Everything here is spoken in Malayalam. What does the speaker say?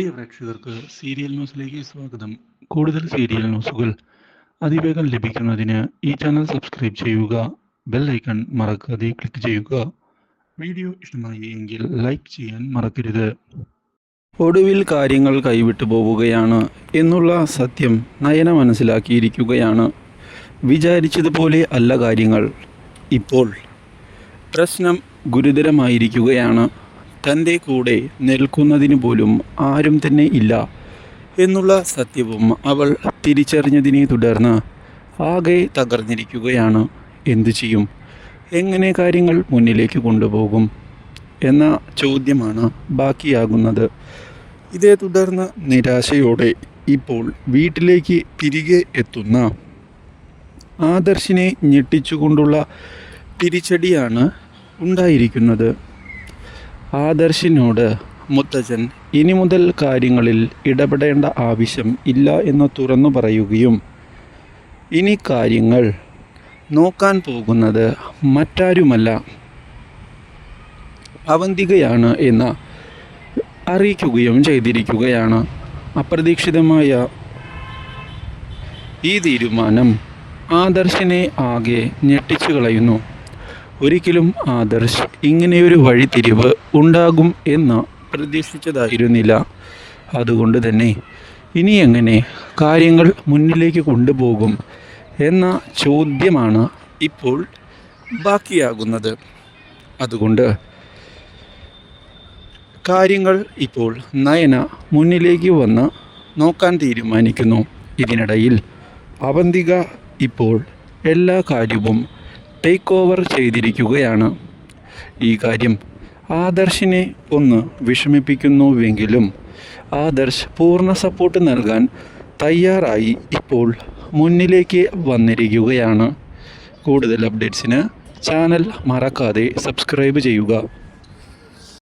പ്രിയ പ്രേക്ഷകർക്ക് സീരിയൽ ന്യൂസിലേക്ക് സ്വാഗതം. കൂടുതൽ സീരിയൽ ന്യൂസുകൾ അതിവേഗം ലഭിക്കുന്നതിന് ഈ ചാനൽ സബ്സ്ക്രൈബ് ചെയ്യുക ബെൽ ഐക്കൺ മറക്കാതെ ക്ലിക്ക് ചെയ്യുക. വീഡിയോ ഇഷ്ടമായി എങ്കിൽ ലൈക്ക് ചെയ്യാൻ മറക്കരുത്. ഒടുവിൽ കാര്യങ്ങൾ കൈവിട്ടു പോവുകയാണ് എന്നുള്ള സത്യം നയന മനസ്സിലാക്കിയിരിക്കുകയാണ്. വിചാരിച്ചതുപോലെ അല്ല കാര്യങ്ങൾ. ഇപ്പോൾ പ്രശ്നം ഗുരുതരമായിരിക്കുകയാണ്. തന്റെ കൂടെ നിൽക്കുന്നതിന് പോലും ആരും തന്നെ ഇല്ല എന്നുള്ള സത്യവും അവൾ തിരിച്ചറിഞ്ഞതിനെ തുടർന്ന് ആകെ തകർന്നിരിക്കുകയാണ്. എന്തു ചെയ്യും? എങ്ങനെ കാര്യങ്ങൾ മുന്നിലേക്ക് കൊണ്ടുപോകും? എന്ന ചോദ്യമാണ് ബാക്കിയാകുന്നത്. ഇതേ തുടർന്ന് നിരാശയോടെ ഇപ്പോൾ വീട്ടിലേക്ക് തിരികെ എത്തുന്ന ആദർശിനെ ഞെട്ടിച്ചുകൊണ്ടുള്ള തിരിച്ചടിയാണ് ഉണ്ടായിരിക്കുന്നത്. ആദർശിനോട് മുത്തച്ഛൻ ഇനി മുതൽ കാര്യങ്ങളിൽ ഇടപെടേണ്ട ആവശ്യം ഇല്ല എന്ന് തുറന്നു പറയുകയും ഇനി കാര്യങ്ങൾ നോക്കാൻ പോകുന്നത് മറ്റാരുമല്ല. അവന്തികയാണ് എന്ന് അറിയിക്കുകയും ചെയ്തിരിക്കുകയാണ്. അപ്രതീക്ഷിതമായ ഈ തീരുമാനം ആദർശിനെ ആകെ ഞെട്ടിച്ചു കളയുന്നു ഒരിക്കലും ആദർശ് ഇങ്ങനെയൊരു വഴിത്തിരിവ് ഉണ്ടാകും എന്ന് പ്രതീക്ഷിച്ചതായിരുന്നില്ല. അതുകൊണ്ട് തന്നെ ഇനി എങ്ങനെ കാര്യങ്ങൾ മുന്നിലേക്ക് കൊണ്ടുപോകും എന്ന ചോദ്യമാണ് ഇപ്പോൾ ബാക്കിയാകുന്നത്. അതുകൊണ്ട് കാര്യങ്ങൾ ഇപ്പോൾ നയന മുന്നിലേക്ക് വന്ന് നോക്കാൻ തീരുമാനിക്കുന്നു. ഇതിനിടയിൽ അവന്തിക ഇപ്പോൾ എല്ലാ കാര്യവും ടേക്ക് ഓവർ ചെയ്തിരിക്കുകയാണ്. ഈ കാര്യം ആദർശിനെ ഒന്ന് വിഷമിപ്പിക്കുന്നുവെങ്കിലും ആദർശ് പൂർണ സപ്പോർട്ട് നൽകാൻ തയ്യാറായി ഇപ്പോൾ മുന്നിലേക്ക് വന്നിരിക്കുകയാണ്. കൂടുതൽ അപ്ഡേറ്റ്സിന് ചാനൽ മറക്കാതെ സബ്സ്ക്രൈബ് ചെയ്യുക.